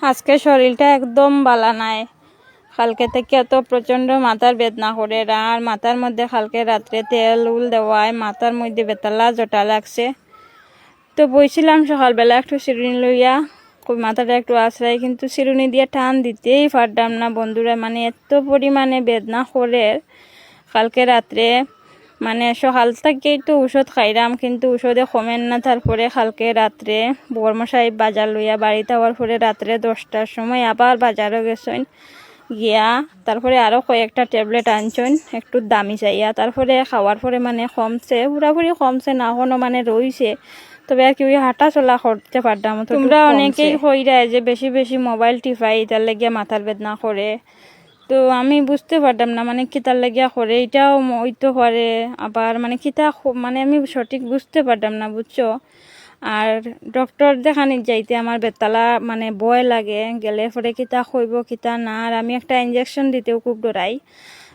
আজকে শরীরটা একদম বালা নাই। কালকে থেকে এত প্রচণ্ড মাথার বেদনা করে আর মাথার মধ্যে কালকে রাত্রে তেল, উল দেওয়ায় মাথার মধ্যে বেতালা জটা লাগছে। তো বইছিলাম সকালবেলা একটু চিরুনি লইয়া মাথাটা একটু আশ্রয় কিন্তু চিরুনি দিয়ে টান দিতেই পারতাম না বন্ধুরা মানে এত পরিমাণে বেদনা করে। কালকে রাত্রে মানে সকাল থেকেই তো ওষুধ খাইলাম কিন্তু ওষুধে কমেন না। তারপরে কালকে রাত্রে বর্মশাই বাজার লইয়া বাড়িতে আবার পরে রাত্রে দশটার সময় আবার বাজারও গেছেন। গিয়া তারপরে আরও কয়েকটা ট্যাবলেট আনছেন একটু দামি চাইয়া তারপরে খাওয়ার পরে মানে কমছে পুরাপুরি কমছে না এখনও মানে রইছে। তবে আর কি ওই হাঁটা চলা করতে পারতাম তোমরা অনেকেই কইরা যে বেশি বেশি মোবাইল টিপাই তার লাগিয়া মাথার বেদনা করে। তো আমি বুঝতে পারতাম না মানে কিতার লাগিয়া করে এটাও ওইতো করে আবার মানে কিতা মানে আমি সঠিক বুঝতে পারতাম না, বুঝছ? আর ডক্টর দেখানি যাইতে আমার বেতালা মানে বয় লাগে, গেলে পরে কিতা খইব, কিতা না, আর আমি একটা ইঞ্জেকশন দিতেও খুব ডরাই।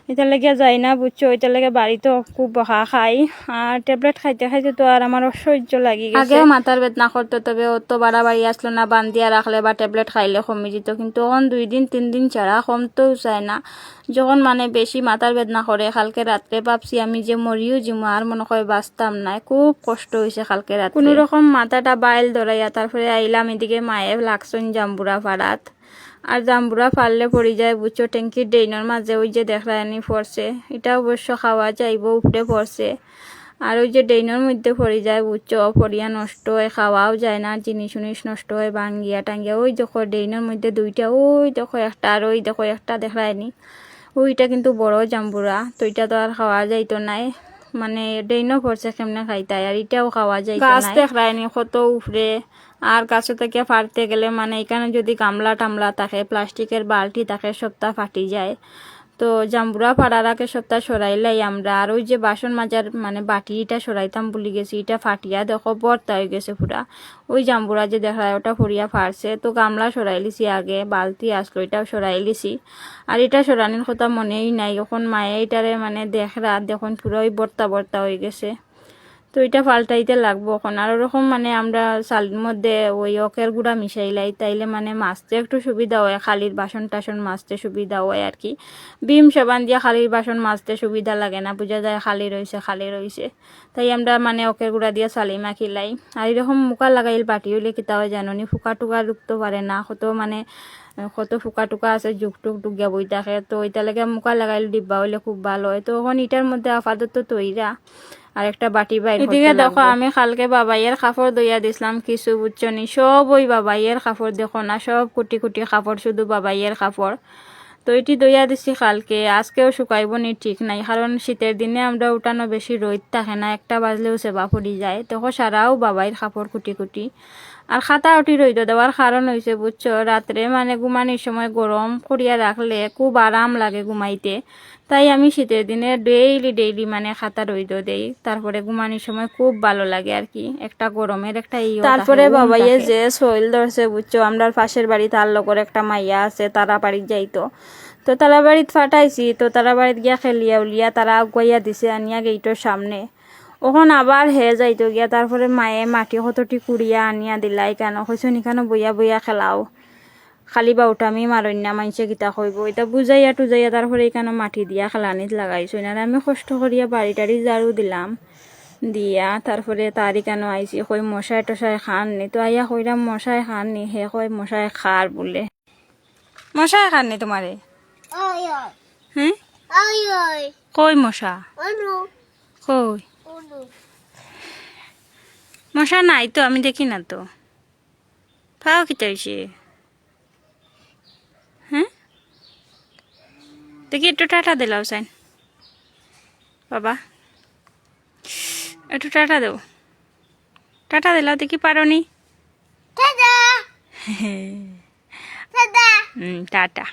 এটা লেগে যাই না বুঝছ? এটা লেগে বাড়িতেও খুব বহা খাই। আর ট্যাবলেট খাইতে খাইতে তো আর আমার অসহ্য লাগি গেছে। আগেও মাথার বেদনা করতো তবে অত বাড়াবাড়ি আসলো না বান্ধিয়া রাখলে বা ট্যাবলেট খাইলে কমে যেত। কিন্তু এখন দুই দিন তিন দিন ছাড়া কমতেও চায় না। যখন মানে বেশি মাথার বেদনা করে কালকে রাত্রে ভাবছি আমি যে মরিও জিমো আর মনে হয় বাঁচতাম না খুব কষ্ট হয়েছে কালকে রাত্রে কোনো রকম মাথাটা বাইল ধরাইয়া তারপরে আইলাম এদিকে মায়ে লাগছন জাম্বুরা পাড়াত আর জাম্বুরা ফাললে পড়ে যায় বুঝছ? ট্যাঙ্কির ডেইনের মাঝে ওই যে দেখলানি পড়ছে। এটা অবশ্য খাওয়া যাইব উপরে পড়ছে। আর ওই যে ডেইনের মধ্যে পড়ে যায় বুঝছ? পড়িয়া নষ্ট হয়, খাওয়াও যায় না, জিনিস উনিস নষ্ট হয়, ভাঙ্গিয়া টাঙ্গিয়া। ওই দেখো ডেইনের মধ্যে দুইটা, ওই দেখো একটা আর ওই দেখো একটা দেখলানি ওইটা কিন্তু বড় জাম্বুরা, তো এটা তো আর খাওয়া যাইতো নাই। মানে ডেইনও পড়ছে কেমনে খাইতাই আর এটাও খাওয়া যায় গাছ দেখলাইনি কত উফরে আর গাছ থেকে ফাটতে গেলে মানে এখানে যদি গামলা টামলা থাকে প্লাস্টিকের বালতি থাকে সবটা ফাটি যায়। তো জাম্বুরা পাড়ার আগে সপ্তাহ সরাইলাই আমরা। আর ওই যে বাসন মাজার মানে বাটি এটা সরাইতাম বলি গেছি এটা ফাটিয়া দেখো বর্তা হয়ে গেছে পুরা। ওই জাম্বুরা যে দেখা ওটা ফরিয়া ফাড়ছে, তো গামলা সরাইলিছি আগে, বালতি আসলো এটাও সরাইলিছি। আর এটা সরানির কথা মনেই নাই, এখন মায়ে এটারে মানে দেখরা দেখুন পুরো ওই বর্তা বর্তা হয়ে গেছে। তো এটা পাল্টাইতে লাগবো এখন। আর ওরকম মানে আমরা চালের মধ্যে ওই অকের গুঁড়া মিশাইলাই তাইলে মানে মাছতে একটু সুবিধা হয়। খালির বাসন টাসন মাজতে সুবিধা হয় আর কি। বিম সাবান দিয়ে খালির বাসন মাজতে সুবিধা লাগে না, বোঝা যায় খালি রয়েছে খালি রয়েছে তাই আমরা মানে অকের গুঁড়া দিয়ে চালি মাখিলাই আর এরকম মুখা লাগাইল বাটি হইলে কিতা হয় জাননি, ফুকা টুকা ঢুকতে পারে না, কত মানে কত ফুকা টুকা আছে জুক টুক ডুকিয়া বই থাকে। তো এটালেগে মুখা লাগাইলে ডিব্বা হইলে খুব ভালো হয়। তো এখন এটার মধ্যে আপাতত তৈরা। আর একটা বাটি বাইর এদিকে দেখো আমি কালকে বাবাইয়ের কাপড় দইয়া দিছিলাম কিছু বুঝছনি সব ওই বাবাইয়ের কাপড় দেখো না সব কুটি কুটি কাপড় শুধু বাবাইয়ের কাপড়। তো এটি দইয়া দিছি কালকে আজকেও শুকাইব নি ঠিক নাই কারণ শীতের দিনে আমরা উঠানো বেশি রোদ থাকে না একটা বাজলেও সেবা পড়ি যায়। তখন সারাও বাবাইয়ের কাপড় কুটি কুটি। আর খাতা উঠি রইদ দেওয়ার কারণ হয়েছে বুঝছ? রাত্রে মানে ঘুমানির সময় গরম করিয়া রাখলে খুব আরাম লাগে ঘুমাইতে। তাই আমি শীতের দিনে ডেইলি ডেইলি মানে খাতা রইদ দেই। তারপরে ঘুমানির সময় খুব ভালো লাগে আর কি একটা গরমের একটা ইয়ে তারপরে বাবাইয়ে যে শৈল ধরছে বুঝছ? আমরা পাশের বাড়ি তার লগর একটা মাইয়া আছে তারা বাড়ি যাইতো। তো তারা বাড়িত ফাটাইছি তো তারা বাড়িত গিয়া খেলিয়া উলিয়া তারা আগুয়াইয়া দিছে আনিয়া গেইটোর সামনে। ওখন আবার হে যাইতো গিয়া তারপরে মায়ে মাটি কতটি কুড়িয়া আনিয়া দিলাই কেন? কইছো নিখানো বইয়া বইয়া খেলাও। খালি বাউটামি মারই না মাইসে গীতা কইব। এটা বুঝাইয়া টুজাইয়া তারপরে এখানে মাটি দিয়া খেলানিত লাগাইছো না আমি কষ্ট করিয়া বাড়ি টাড়ি ঝাড়ু দিলাম। দিয়া তারপরে তারি কেন আইছি কই মশাই টশাই খান নি। তো আইয়া কইরাম মশাই খান নি? হে কই মশাই খার বলে। মশাই খান নি তোমারে. হ্যাঁ. কই মশা? কই. মশা নাই তো আমি দেখি না তো। পাও কি হয়েছে হ্যাঁ? দেখি একটু টাটা দিলাও সাইন। বাবা। একটু টাটা দেও। টাটা দিলাও দেখি পারো নি! টাটা।